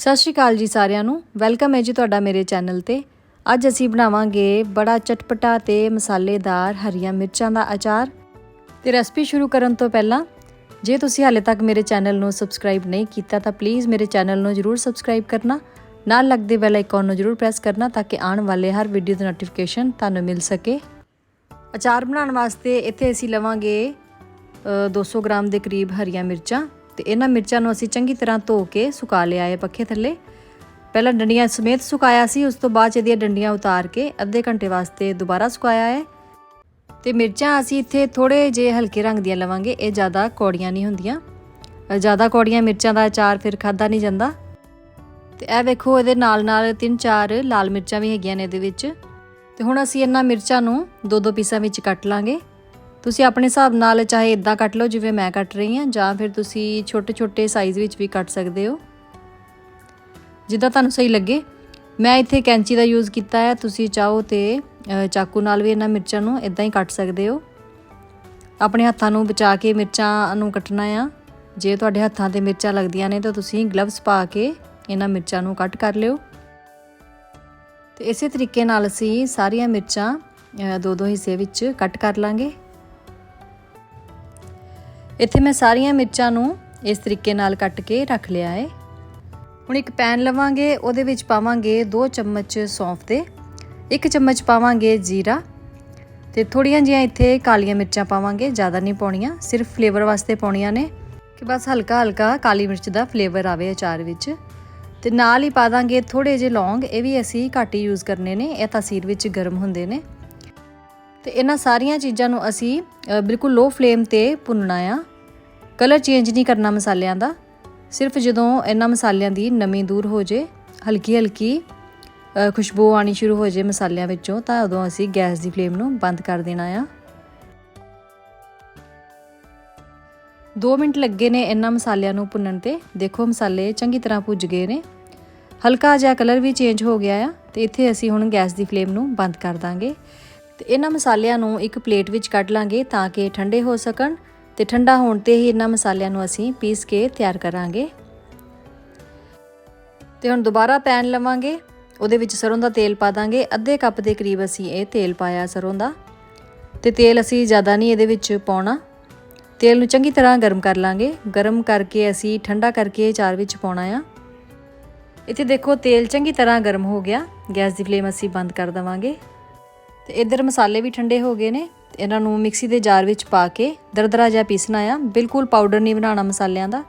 ਸਤਿ ਸ਼੍ਰੀ ਅਕਾਲ ਜੀ ਸਾਰਿਆਂ ਨੂੰ। ਵੈਲਕਮ ਹੈ ਜੀ ਤੁਹਾਡਾ ਮੇਰੇ ਚੈਨਲ ਤੇ। ਅੱਜ ਅਸੀਂ ਬਣਾਵਾਂਗੇ ਬੜਾ ਚਟਪਟਾ ਤੇ ਮਸਾਲੇਦਾਰ ਹਰੀਆਂ ਮਿਰਚਾਂ ਦਾ ਅਚਾਰ। ਤੇ ਰੈਸਪੀ ਸ਼ੁਰੂ ਕਰਨ ਤੋਂ ਪਹਿਲਾਂ ਜੇ ਤੁਸੀਂ ਹਾਲੇ ਤੱਕ ਮੇਰੇ ਚੈਨਲ ਨੂੰ ਸਬਸਕ੍ਰਾਈਬ ਨਹੀਂ ਕੀਤਾ ਤਾਂ ਪਲੀਜ਼ ਮੇਰੇ ਚੈਨਲ ਨੂੰ ਜਰੂਰ ਸਬਸਕ੍ਰਾਈਬ ਕਰਨਾ। ਨਾਲ ਲੱਗਦੇ ਬੈਲ ਆਈਕਨ ਨੂੰ ਜਰੂਰ ਪ੍ਰੈਸ ਕਰਨਾ ਤਾਂ ਕਿ ਆਉਣ ਵਾਲੇ ਹਰ ਵੀਡੀਓ ਦੀ ਨੋਟੀਫਿਕੇਸ਼ਨ ਤੁਹਾਨੂੰ ਮਿਲ ਸਕੇ। ਅਚਾਰ ਬਣਾਉਣ ਵਾਸਤੇ ਇੱਥੇ ਅਸੀਂ ਲਵਾਂਗੇ ਅ, 200 ਗ੍ਰਾਮ ਦੇ ਕਰੀਬ ਹਰੀਆਂ ਮਿਰਚਾਂ। ਤੇ ਇਹਨਾਂ ਮਿਰਚਾਂ ਨੂੰ ਅਸੀਂ ਚੰਗੀ ਤਰ੍ਹਾਂ ਧੋ ਕੇ ਸੁਕਾ ਲਿਆ ਹੈ ਪੱਖੇ ਥੱਲੇ। ਪਹਿਲਾਂ ਡੰਡੀਆਂ ਸਮੇਤ ਸੁਕਾਇਆ ਸੀ, ਉਸ ਤੋਂ ਬਾਅਦ 'ਚ ਇਹਦੀਆਂ ਡੰਡੀਆਂ ਉਤਾਰ ਕੇ ਅੱਧੇ ਘੰਟੇ ਵਾਸਤੇ ਦੁਬਾਰਾ ਸੁਕਾਇਆ ਹੈ। ਤੇ ਮਿਰਚਾਂ ਅਸੀਂ ਇੱਥੇ ਥੋੜੇ ਜੇ ਹਲਕੇ ਰੰਗ ਦੀਆਂ ਲਵਾਂਗੇ, ਇਹ ਜ਼ਿਆਦਾ ਕੌੜੀਆਂ ਨਹੀਂ ਹੁੰਦੀਆਂ। ਜ਼ਿਆਦਾ ਕੌੜੀਆਂ ਮਿਰਚਾਂ ਦਾ ਅਚਾਰ ਫਿਰ ਖਾਦਾ ਨਹੀਂ ਜਾਂਦਾ। ਤੇ ਇਹ ਵੇਖੋ, ਇਹਦੇ ਨਾਲ ਨਾਲ ਤਿੰਨ ਚਾਰ ਲਾਲ ਮਿਰਚਾਂ ਵੀ ਹੈਗੀਆਂ ਨੇ ਇਹਦੇ ਵਿੱਚ। ਤੇ ਹੁਣ ਅਸੀਂ ਇਹਨਾਂ ਮਿਰਚਾਂ ਨੂੰ ਦੋ ਦੋ ਪੀਸਾਂ ਵਿੱਚ ਕੱਟ ਲਾਂਗੇ। ਤੁਸੀਂ ਆਪਣੇ ਹਿਸਾਬ ਨਾਲ ਚਾਹੇ ਇਦਾਂ ਕੱਟ ਲਓ ਜਿਵੇਂ ਮੈਂ ਕੱਟ ਰਹੀ ਹਾਂ, ਜਾਂ ਫਿਰ ਤੁਸੀਂ ਛੋਟੇ ਛੋਟੇ ਸਾਈਜ਼ ਵਿੱਚ ਵੀ ਕੱਟ ਸਕਦੇ ਹੋ। ਜਿੱਦਾਂ ਤੁਹਾਨੂੰ ਸਹੀ ਲੱਗੇ। ਮੈਂ ਇੱਥੇ ਕੈਂਚੀ ਦਾ ਯੂਜ਼ ਕੀਤਾ ਹੈ। ਤੁਸੀਂ ਚਾਹੋ ਤੇ ਚਾਕੂ ਨਾਲ ਵੀ ਇਹਨਾਂ ਮਿਰਚਾਂ ਨੂੰ ਇਦਾਂ ਹੀ ਕੱਟ ਸਕਦੇ ਹੋ। ਆਪਣੇ ਹੱਥਾਂ ਨੂੰ ਬਚਾ ਕੇ ਮਿਰਚਾਂ ਨੂੰ ਕੱਟਣਾ ਆ। ਜੇ ਤੁਹਾਡੇ ਹੱਥਾਂ ਤੇ ਮਿਰਚਾਂ ਲੱਗਦੀਆਂ ਨੇ, ਤਾਂ ਤੁਸੀਂ ਗਲਵਸ ਪਾ ਕੇ ਇਹਨਾਂ ਮਿਰਚਾਂ ਨੂੰ ਕੱਟ ਕਰ ਲਿਓ। ਤੇ ਇਸੇ ਤਰੀਕੇ ਨਾਲ ਅਸੀਂ ਸਾਰੀਆਂ ਮਿਰਚਾਂ ਦੋ ਦੋ ਹਿੱਸੇ ਵਿੱਚ ਕੱਟ ਕਰ ਲਾਂਗੇ। ਇੱਥੇ ਮੈਂ ਸਾਰੀਆਂ ਮਿਰਚਾਂ ਨੂੰ ਇਸ ਤਰੀਕੇ ਨਾਲ ਕੱਟ ਕੇ ਰੱਖ ਲਿਆ ਹੈ। ਹੁਣ ਇੱਕ ਪੈਨ ਲਵਾਂਗੇ, ਉਹਦੇ ਵਿੱਚ ਪਾਵਾਂਗੇ 2 ਚਮਚ ਸੌਂਫ ਦੇ 1 ਚਮਚ ਪਾਵਾਂਗੇ ਜੀਰਾ ਤੇ ਥੋੜੀਆਂ ਜਿਹੀਆਂ ਇੱਥੇ ਕਾਲੀਆਂ ਮਿਰਚਾਂ ਪਾਵਾਂਗੇ, ਜ਼ਿਆਦਾ ਨਹੀਂ ਪਾਉਣੀਆਂ, ਸਿਰਫ ਫਲੇਵਰ ਵਾਸਤੇ ਪਾਉਣੀਆਂ ਨੇ ਕਿ ਬਸ ਹਲਕਾ ਹਲਕਾ ਕਾਲੀ ਮਿਰਚ ਦਾ ਫਲੇਵਰ ਆਵੇ ਅਚਾਰ ਵਿੱਚ। ਤੇ ਨਾਲ ਹੀ ਪਾ ਦਾਂਗੇ ਥੋੜੇ ਜਿਹੇ ਲੌਂਗ, ਇਹ ਵੀ ਅਸੀਂ ਘੱਟ ਹੀ ਯੂਜ਼ ਕਰਨੇ ਨੇ, ਇਹ ਤਾਸੀਰ ਵਿੱਚ ਗਰਮ ਹੁੰਦੇ ਨੇ। ਤੇ ਇਹਨਾਂ ਸਾਰੀਆਂ ਚੀਜ਼ਾਂ ਨੂੰ ਅਸੀਂ ਬਿਲਕੁਲ ਲੋ ਫਲੇਮ ਤੇ ਭੁੰਨਣਾ ਆ। ਕਲਰ ਚੇਂਜ ਨਹੀਂ ਕਰਨਾ ਮਸਾਲਿਆਂ ਦਾ। ਸਿਰਫ ਜਦੋਂ ਇਹਨਾਂ ਮਸਾਲਿਆਂ ਦੀ ਨਮੀ ਦੂਰ ਹੋ ਜੇ, ਹਲਕੀ ਹਲਕੀ ਖੁਸ਼ਬੂ ਆਣੀ ਸ਼ੁਰੂ ਹੋ ਜੇ ਮਸਾਲਿਆਂ ਵਿੱਚੋਂ, ਤਾਂ ਉਦੋਂ ਅਸੀਂ ਗੈਸ ਦੀ ਫਲੇਮ ਨੂੰ ਬੰਦ ਕਰ ਦੇਣਾ ਆ। 2 ਮਿੰਟ ਲੱਗੇ ਨੇ ਇਹਨਾਂ ਮਸਾਲਿਆਂ ਨੂੰ ਭੁੰਨਣ ਤੇ। ਦੇਖੋ ਮਸਾਲੇ ਚੰਗੀ ਤਰ੍ਹਾਂ ਭੁੱਜ ਗਏ ਨੇ। ਹਲਕਾ ਜਿਹਾ ਕਲਰ ਵੀ ਚੇਂਜ ਹੋ ਗਿਆ ਆ ਤੇ ਇੱਥੇ ਅਸੀਂ ਹੁਣ ਗੈਸ ਦੀ ਫਲੇਮ ਨੂੰ ਬੰਦ ਕਰ ਦਾਂਗੇ। ਤੇ ਇਹਨਾਂ ਮਸਾਲਿਆਂ ਨੂੰ ਇੱਕ ਪਲੇਟ ਵਿੱਚ ਕੱਢ ਲਾਂਗੇ ਤਾਂ ਕਿ ਠੰਡੇ ਹੋ ਸਕਣ ਤੇ ਠੰਡਾ ਹੋਣ ਤੇ ਹੀ ਇਹਨਾਂ ਮਸਾਲਿਆਂ ਨੂੰ ਅਸੀਂ ਪੀਸ ਕੇ ਤਿਆਰ ਕਰਾਂਗੇ। ਤੇ ਹੁਣ ਦੁਬਾਰਾ ਪੈਨ ਲਵਾਂਗੇ। ਉਹਦੇ ਵਿੱਚ ਸਰੋਂ ਦਾ ਤੇਲ ਪਾ ਦਾਂਗੇ। ਅੱਧੇ ਕੱਪ ਦੇ ਕਰੀਬ ਅਸੀਂ ਇਹ ਤੇਲ ਪਾਇਆ ਸਰੋਂ ਦਾ। ਤੇ ਤੇਲ ਅਸੀਂ ਜ਼ਿਆਦਾ ਨਹੀਂ ਇਹਦੇ ਵਿੱਚ ਪਾਉਣਾ। ਤੇਲ ਨੂੰ ਚੰਗੀ ਤਰ੍ਹਾਂ ਗਰਮ ਕਰ ਲਾਂਗੇ। ਗਰਮ ਕਰਕੇ ਅਸੀਂ ਠੰਡਾ ਕਰਕੇ ਚਾਰ ਵਿੱਚ ਪਾਉਣਾ ਆ। ਇੱਥੇ ਦੇਖੋ ਤੇਲ ਚੰਗੀ ਤਰ੍ਹਾਂ ਗਰਮ ਹੋ ਗਿਆ। ਗੈਸ ਦੀ ਫਲੇਮ ਅਸੀਂ ਬੰਦ ਕਰ ਦਵਾਂਗੇ। ਤੇ ਇਧਰ ਮਸਾਲੇ ਵੀ ਠੰਡੇ ਹੋ ਗਏ ਨੇ। ਤੇ ਇਹਨਾਂ ਨੂੰ ਮਿਕਸੀ ਦੇ ਜਾਰ ਵਿੱਚ ਪਾ ਕੇ ਦਰਦਰਾ ਜਿਹਾ ਪੀਸਣਾ ਆ। ਬਿਲਕੁਲ ਪਾਊਡਰ ਨਹੀਂ ਬਣਾਉਣਾ ਮਸਾਲਿਆਂ ਦਾ।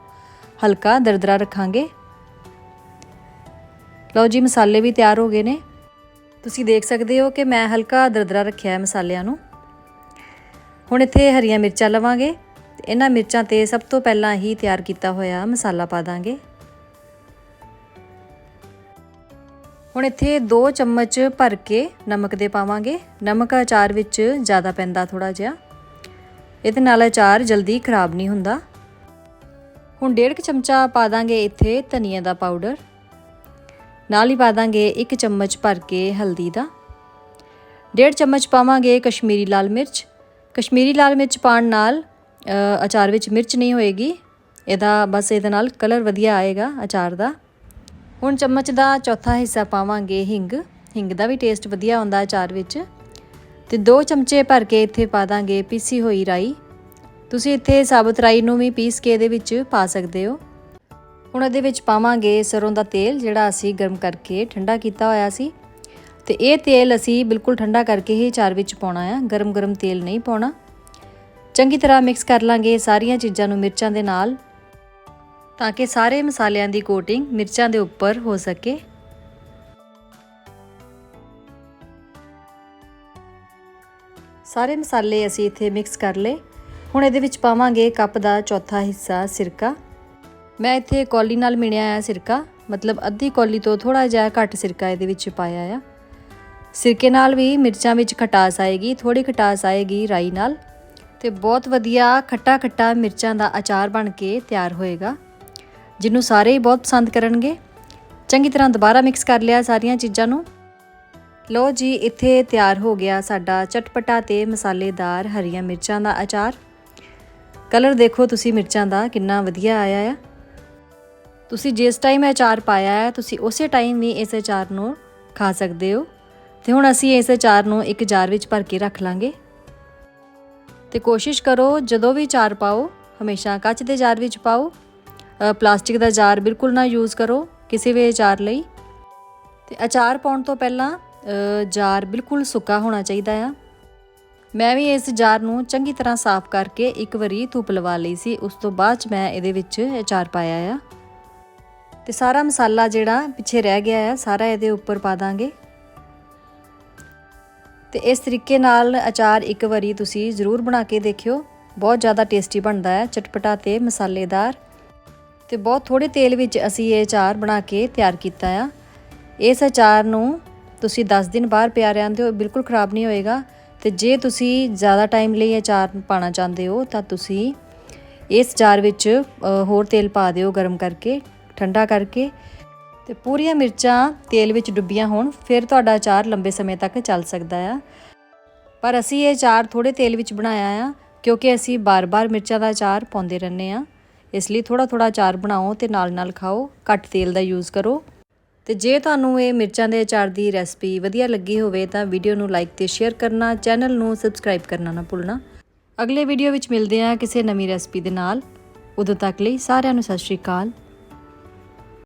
ਹਲਕਾ ਦਰਦਰਾ ਰੱਖਾਂਗੇ। ਲਓ ਜੀ, ਮਸਾਲੇ ਵੀ ਤਿਆਰ ਹੋ ਗਏ ਨੇ। ਤੁਸੀਂ ਦੇਖ ਸਕਦੇ ਹੋ ਕਿ ਮੈਂ ਹਲਕਾ ਦਰਦਰਾ ਰੱਖਿਆ ਹੈ ਮਸਾਲਿਆਂ ਨੂੰ। ਹੁਣ ਇੱਥੇ ਹਰੀਆਂ ਮਿਰਚਾਂ ਲਵਾਂਗੇ। ਤੇ ਇਹਨਾਂ ਮਿਰਚਾਂ ਤੇ ਸਭ ਤੋਂ ਪਹਿਲਾਂ ਹੀ ਤਿਆਰ ਕੀਤਾ ਹੋਇਆ ਮਸਾਲਾ ਪਾ ਦਾਂਗੇ। ਹੁਣ ਇੱਥੇ 2 ਚਮਚ ਭਰ ਕੇ ਨਮਕ ਦੇ ਪਾਵਾਂਗੇ। ਨਮਕ ਅਚਾਰ ਵਿੱਚ ਜ਼ਿਆਦਾ ਪੈਂਦਾ ਥੋੜਾ ਜਿਹਾ। ਇਹਦੇ ਨਾਲ ਅਚਾਰ ਜਲਦੀ ਖਰਾਬ ਨਹੀਂ ਹੁੰਦਾ। ਹੁਣ 1.5 ਚਮਚਾ ਪਾ ਦਾਂਗੇ ਇੱਥੇ ਧਨੀਆ ਦਾ ਪਾਊਡਰ। ਨਾਲ ਹੀ ਪਾ ਦਾਂਗੇ 1 ਚਮਚ ਭਰ ਕੇ ਹਲਦੀ ਦਾ। 1.5 ਚਮਚ ਪਾਵਾਂਗੇ ਕਸ਼ਮੀਰੀ ਲਾਲ ਮਿਰਚ। ਕਸ਼ਮੀਰੀ ਲਾਲ ਮਿਰਚ ਪਾਣ ਨਾਲ ਅਚਾਰ ਵਿੱਚ ਮਿਰਚ ਨਹੀਂ ਹੋਏਗੀ। ਇਹਦਾ ਬਸ ਇਹਦੇ ਨਾਲ ਕਲਰ ਵਧੀਆ ਆਏਗਾ ਅਚਾਰ ਦਾ। ਹੁਣ ਚਮਚ ਦਾ ਚੌਥਾ ਹਿੱਸਾ ਪਾਵਾਂਗੇ ਹਿੰਗ। ਹਿੰਗ ਦਾ ਵੀ ਟੇਸਟ ਵਧੀਆ ਆਉਂਦਾ ਅਚਾਰ ਵਿੱਚ। ਤੇ 2 ਚਮਚੇ ਭਰ ਕੇ ਇੱਥੇ ਪਾ ਦਾਂਗੇ ਪੀਸੀ ਹੋਈ ਰਾਈ। ਤੁਸੀਂ ਇੱਥੇ ਸਾਬਤ ਰਾਈ ਨੂੰ ਵੀ ਪੀਸ ਕੇ ਇਹਦੇ ਵਿੱਚ ਪਾ ਸਕਦੇ ਹੋ। ਹੁਣ ਇਹਦੇ ਵਿੱਚ ਪਾਵਾਂਗੇ ਸਰੋਂ ਦਾ ਤੇਲ, ਜਿਹੜਾ ਅਸੀਂ ਗਰਮ ਕਰਕੇ ਠੰਡਾ ਕੀਤਾ ਹੋਇਆ ਸੀ। ਤੇ ਇਹ ਤੇਲ ਅਸੀਂ ਬਿਲਕੁਲ ਠੰਡਾ ਕਰਕੇ ਹੀ ਚਾਰ ਵਿੱਚ ਪਾਉਣਾ ਆ। ਗਰਮ ਗਰਮ ਤੇਲ ਨਹੀਂ ਪਾਉਣਾ। ਚੰਗੀ ਤਰ੍ਹਾਂ ਮਿਕਸ ਕਰ ਲਾਂਗੇ ਸਾਰੀਆਂ ਚੀਜ਼ਾਂ ਨੂੰ ਮਿਰਚਾਂ ਦੇ ਨਾਲ। ਤਾਂ ਕਿ ਸਾਰੇ ਮਸਾਲਿਆਂ ਦੀ ਕੋਟਿੰਗ ਮਿਰਚਾਂ ਦੇ ਉੱਪਰ ਹੋ ਸਕੇ। ਸਾਰੇ ਮਸਾਲੇ ਅਸੀਂ ਇੱਥੇ ਮਿਕਸ ਕਰ ਲਏ। ਹੁਣ ਇਹਦੇ ਵਿੱਚ ਪਾਵਾਂਗੇ ਕੱਪ ਦਾ ਚੌਥਾ ਹਿੱਸਾ, ਸਿਰਕਾ। ਮੈਂ ਇੱਥੇ ਕੌਲੀ ਨਾਲ ਮਿਣਿਆ ਆ ਸਿਰਕਾ। ਮਤਲਬ ਅੱਧੀ ਕੌਲੀ ਤੋਂ ਥੋੜਾ ਜਿਹਾ ਘੱਟ ਸਿਰਕਾ ਇਹਦੇ ਵਿੱਚ ਪਾਇਆ ਆ। ਸਿਰਕੇ ਨਾਲ ਵੀ ਮਿਰਚਾਂ ਵਿੱਚ ਖਟਾਸ ਆਏਗੀ ਥੋੜੀ ਖਟਾਸ ਆਏਗੀ ਰਾਈ ਨਾਲ। ਤੇ ਬਹੁਤ ਵਧੀਆ ਖੱਟਾ ਖੱਟਾ ਮਿਰਚਾਂ ਦਾ ਅਚਾਰ ਬਣ ਕੇ ਤਿਆਰ ਹੋਏਗਾ। ਜਿਹਨੂੰ ਸਾਰੇ ਹੀ ਬਹੁਤ ਪਸੰਦ ਕਰਨਗੇ। ਚੰਗੀ ਤਰ੍ਹਾਂ ਦੁਬਾਰਾ ਮਿਕਸ ਕਰ ਲਿਆ ਸਾਰੀਆਂ ਚੀਜ਼ਾਂ ਨੂੰ। ਲੋ ਜੀ, ਇੱਥੇ ਤਿਆਰ ਹੋ ਗਿਆ ਸਾਡਾ ਚਟਪਟਾ ਤੇ ਮਸਾਲੇਦਾਰ ਹਰੀਆਂ ਮਿਰਚਾਂ ਦਾ ਅਚਾਰ। ਕਲਰ ਦੇਖੋ ਤੁਸੀਂ ਮਿਰਚਾਂ ਦਾ, ਕਿੰਨਾ ਵਧੀਆ ਆਇਆ ਆ। ਤੁਸੀਂ ਜਿਸ ਟਾਈਮ ਇਹ ਅਚਾਰ ਪਾਇਆ ਹੈ ਤੁਸੀਂ ਉਸੇ ਟਾਈਮ ਵੀ ਇਸ ਅਚਾਰ ਨੂੰ ਖਾ ਸਕਦੇ ਹੋ। ਤੇ ਹੁਣ ਅਸੀਂ ਇਸ ਅਚਾਰ ਨੂੰ ਇੱਕ ਜਾਰ ਵਿੱਚ ਭਰ ਕੇ ਰੱਖ ਲਾਂਗੇ। ਤੇ ਕੋਸ਼ਿਸ਼ ਕਰੋ, ਜਦੋਂ ਵੀ ਅਚਾਰ ਪਾਓ, ਹਮੇਸ਼ਾ ਕੱਚ ਦੇ ਜਾਰ ਵਿੱਚ ਪਾਓ। ਪਲਾਸਟਿਕ ਦਾ ਜਾਰ ਬਿਲਕੁਲ ਨਾ ਯੂਜ਼ ਕਰੋ ਕਿਸੇ ਵੀ ਅਚਾਰ ਲਈ। ਤੇ ਅਚਾਰ ਪਾਉਣ ਤੋਂ ਪਹਿਲਾਂ ਜਾਰ ਬਿਲਕੁਲ ਸੁੱਕਾ ਹੋਣਾ ਚਾਹੀਦਾ ਆ। ਮੈਂ ਵੀ ਇਸ ਜਾਰ ਨੂੰ ਚੰਗੀ ਤਰ੍ਹਾਂ ਸਾਫ਼ ਕਰਕੇ ਇੱਕ ਵਾਰੀ ਧੁੱਪ ਲਵਾ ਲਈ ਸੀ, ਉਸ ਤੋਂ ਬਾਅਦ 'ਚ ਮੈਂ ਇਹਦੇ ਵਿੱਚ ਅਚਾਰ ਪਾਇਆ ਆ। ਤੇ ਸਾਰਾ ਮਸਾਲਾ ਜਿਹੜਾ ਪਿੱਛੇ ਰਹਿ ਗਿਆ ਹੈ ਸਾਰਾ ਇਹਦੇ ਉੱਪਰ ਪਾ ਦਾਂਗੇ। ਤੇ ਇਸ ਤਰੀਕੇ ਨਾਲ ਅਚਾਰ ਇੱਕ ਵਾਰੀ ਤੁਸੀਂ ਜ਼ਰੂਰ ਬਣਾ ਕੇ ਦੇਖਿਓ, ਬਹੁਤ ਜ਼ਿਆਦਾ ਟੇਸਟੀ ਬਣਦਾ ਹੈ ਚਟਪਟਾ ਤੇ ਮਸਾਲੇਦਾਰ। ਤੇ ਬਹੁਤ ਥੋੜੇ ਤੇਲ ਵਿੱਚ ਅਸੀਂ ਇਹ ਅਚਾਰ ਬਣਾ ਕੇ ਤਿਆਰ ਕੀਤਾ ਆ। ਇਸ ਅਚਾਰ ਨੂੰ ਤੁਸੀਂ 10 ਦਿਨ ਬਾਹਰ ਪਿਆ ਰਹਿੰਦੇ ਹੋ, ਬਿਲਕੁਲ ਖਰਾਬ ਨਹੀਂ ਹੋਏਗਾ। ਤੇ ਜੇ ਤੁਸੀਂ ਜ਼ਿਆਦਾ ਟਾਈਮ ਲਈ ਅਚਾਰ ਪਾਣਾ ਚਾਹੁੰਦੇ ਹੋ, ਤਾਂ ਤੁਸੀਂ ਇਸ ਜਾਰ ਵਿੱਚ ਹੋਰ ਤੇਲ ਪਾ ਦਿਓ ਗਰਮ ਕਰਕੇ, ਠੰਡਾ ਕਰਕੇ। ਤੇ ਪੂਰੀਆਂ ਮਿਰਚਾਂ ਤੇਲ ਵਿੱਚ ਡੁੱਬੀਆਂ ਹੋਣ, ਫਿਰ ਤੁਹਾਡਾ ਅਚਾਰ ਲੰਬੇ ਸਮੇਂ ਤੱਕ ਚੱਲ ਸਕਦਾ ਆ। ਪਰ ਅਸੀਂ ਇਹ ਅਚਾਰ ਥੋੜੇ ਤੇਲ ਵਿੱਚ ਬਣਾਇਆ ਆ, ਕਿਉਂਕਿ ਅਸੀਂ ਬਾਰ-ਬਾਰ ਮਿਰਚਾਂ ਦਾ ਅਚਾਰ ਪਾਉਂਦੇ ਰਹਿੰਦੇ ਆ। ਇਸ ਲਈ ਥੋੜਾ-ਥੋੜਾ ਅਚਾਰ ਬਣਾਓ ਤੇ ਨਾਲ-ਨਾਲ ਖਾਓ। ਘੱਟ ਤੇਲ ਦਾ ਯੂਜ਼ ਕਰੋ। ਤੇ ਜੇ ਤੁਹਾਨੂੰ ਇਹ ਮਿਰਚਾਂ ਦੇ ਅਚਾਰ ਦੀ ਰੈਸਪੀ ਵਧੀਆ ਲੱਗੀ ਹੋਵੇ ਤਾਂ ਵੀਡੀਓ ਨੂੰ ਲਾਈਕ ਤੇ ਸ਼ੇਅਰ ਕਰਨਾ ਚੈਨਲ ਨੂੰ ਸਬਸਕ੍ਰਾਈਬ ਕਰਨਾ ਨਾ ਭੁੱਲਣਾ। ਅਗਲੇ ਵੀਡੀਓ ਵਿੱਚ ਮਿਲਦੇ ਹਾਂ ਕਿਸੇ ਨਵੀਂ ਰੈਸਪੀ ਦੇ ਨਾਲ। ਉਦੋਂ ਤੱਕ ਲਈ ਸਾਰਿਆਂ ਨੂੰ ਸਤਿ ਸ਼੍ਰੀ ਅਕਾਲ।